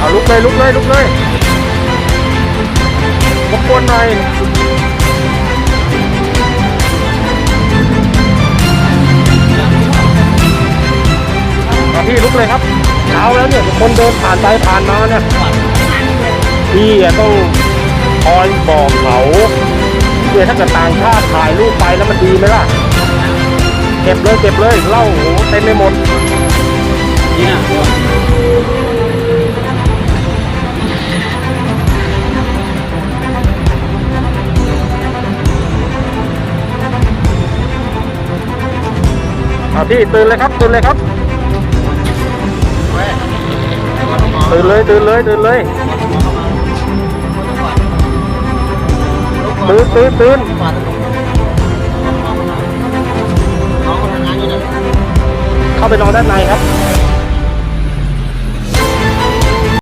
เอาลุกเลยลุกเลยลุกเลยรบกวนหน่อยอ่พี่ลุกเลยครับเช้าแล้วเนี่ยคนเดินผ่านไปผ่านมาเนี่ยพี่อะต้องคอยบอกเขาเดี๋ยถ้าเกิดต่างชาติถ่ายรูปไปแล้วมันดีไหมล่ะ เก็บเลยเก็บเลยเล้าโอ้โหเต็มไปหมดนี่นะ อะพี่ตื่นเลยครับตื่นเลยครับตื่นเลยตื่นเลยตื่นเลยตื่นตื่นตื่นน้องคนทำงานอยู่ไหนเข้าไปนอนด้านในครับ